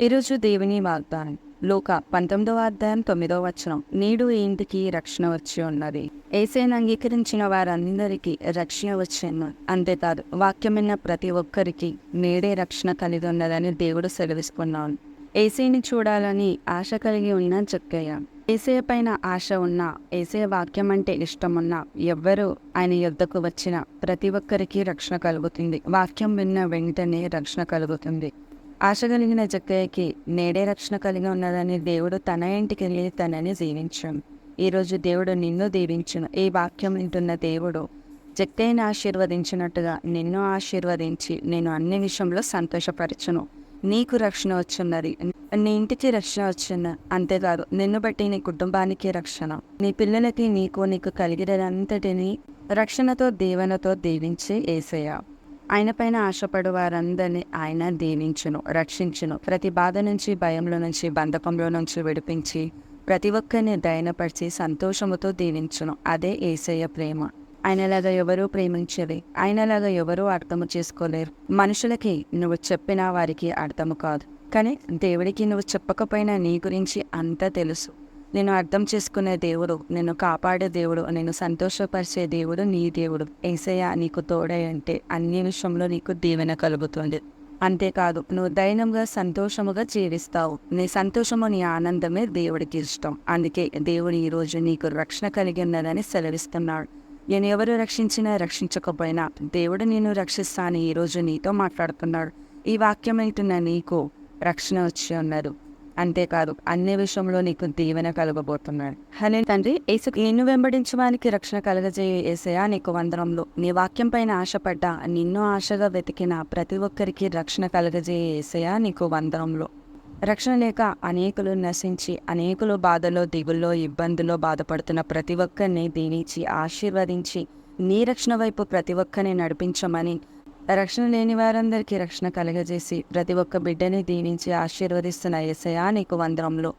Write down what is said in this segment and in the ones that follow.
ఈరోజు దేవుని వాగ్దానం. లోక పంతొమ్మిదవ అధ్యాయం తొమ్మిదవ వచనం. నేడు ఈ ఇంటికి రక్షణ వచ్చి ఉన్నది. ఏసైని అంగీకరించిన వారందరికీ రక్షణ వచ్చింది అంతేకాదు వాక్యమైన ప్రతి ఒక్కరికి నేడే రక్షణ కలిగి ఉన్నదని దేవుడు సెలవిస్తున్నాను ఏసైని చూడాలని ఆశ కలిగి ఉన్న చెక్కయ్య ఏసయ పైన ఆశ ఉన్న ఏసే వాక్యం అంటే ఇష్టమున్నా ఎవ్వరూ ఆయన యుద్ధకు వచ్చిన ప్రతి ఒక్కరికి రక్షణ కలుగుతుంది. వాక్యం విన్న వెంటనే రక్షణ కలుగుతుంది. ఆశ కలిగిన జక్కయ్యకి నేడే రక్షణ కలిగి ఉన్నదని దేవుడు తన ఇంటికి వెళ్ళి తనని దీవించాను ఈరోజు దేవుడు నిన్ను దీవించును. ఈ వాక్యం వింటున్న దేవుడు జక్కయ్యని ఆశీర్వదించినట్టుగా నిన్ను ఆశీర్వదించి నేను అన్ని విషయంలో సంతోషపరచును. నీకు రక్షణ వచ్చున్నది. నీ ఇంటికి రక్షణ వచ్చింది. అంతేకాదు నిన్ను బట్టి నీ కుటుంబానికి రక్షణ. నీ పిల్లలకి నీకు నీకు కలిగినంతటిని రక్షణతో దీవెనతో దీవించి ఏసయ్య. ఆయన పైన ఆశపడు వారందరినీ ఆయన దీవించును రక్షించును. ప్రతి బాధ నుంచి భయంలో నుంచి బంధకంలో నుంచి విడిపించి ప్రతి ఒక్కరిని దయనపరిచి సంతోషముతో దీవించును అదే ఏసయ్య ప్రేమ. ఆయనలాగా ఎవరూ ప్రేమించలే. ఆయనలాగా ఎవరూ అర్థము చేసుకోలేరు. మనుషులకి నువ్వు చెప్పినా వారికి అర్థము కాదు. కానీ దేవుడికి నువ్వు చెప్పకపోయినా నీ గురించి అంతా తెలుసు. నేను అర్థం చేసుకునే దేవుడు నేను కాపాడే దేవుడు నేను సంతోషపరిచే దేవుడు నీ దేవుడు. ఏసయ్య నీకు తోడై అంటే అన్ని విషయంలో నీకు దీవెన కలుగుతుంది. అంతేకాదు నువ్వు దైనంగా సంతోషముగా జీవిస్తావు. నీ సంతోషము నీ ఆనందమే దేవుడికి ఇష్టం. అందుకే దేవుడు ఈరోజు నీకు రక్షణ కలిగి ఉన్నదని సెలవిస్తున్నాడు. నేను ఎవరు రక్షించినా రక్షించకపోయినా దేవుడు నేను రక్షిస్తాను ఈరోజు నీతో మాట్లాడుతున్నాడు. ఈ వాక్యం వింటున్న నీకు రక్షణ వచ్చి ఉన్నారు అంతేకాదు అన్ని విషయంలో నీకు దీవెన కలగబోతున్నాడు. హలే తండ్రి ఏసు నిన్ను వెంబడించడానికి రక్షణ కలగజేయ ఏసయా నీకు వందనంలో నీ వాక్యం పైన ఆశపడ్డా నిన్ను ఆశగా వెతికిన ప్రతి ఒక్కరికి రక్షణ కలగజేయ ఏసయా నీకు వందనంలో రక్షణ లేక అనేకులు నశించి అనేకులు బాధలో దిగుల్లో ఇబ్బందుల్లో బాధపడుతున్న ప్రతి ఒక్కరిని దీవించి ఆశీర్వదించి నీ రక్షణ వైపు ప్రతి ఒక్కరిని నడిపించమని రక్షణ లేని వారందరికీ రక్షణ కలగజేసి ప్రతి ఒక్క బిడ్డని దీవించి ఆశీర్వదిస్తున్న ఏసయా నీకు వందరంలో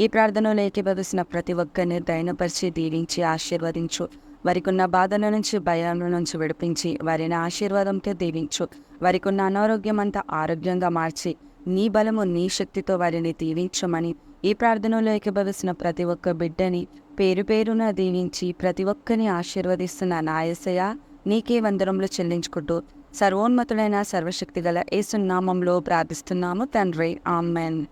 ఈ ప్రార్థనలో ఏకీభవిస్తున్న ప్రతి ఒక్కరిని దయనపరిచి దీవించి ఆశీర్వదించు. వారికున్న బాధల నుంచి భయాల నుంచి విడిపించి వారిని ఆశీర్వాదంతో దీవించు. వారికున్న అనారోగ్యం అంతా ఆరోగ్యంగా మార్చి నీ బలము నీ శక్తితో వారిని దీవించమని ఈ ప్రార్థనలో ఏకీభవిస్తున్న ప్రతి ఒక్క బిడ్డని పేరు పేరున దీవించి ప్రతి ఒక్కరిని ఆశీర్వదిస్తున్న నాయసయ నీకే వందరంలో చెల్లించుకుంటూ సర్వోన్నతుడైన సర్వశక్తి గల ఏసునామంలో ప్రార్థిస్తున్నాము తండ్రి. ఆమెన్.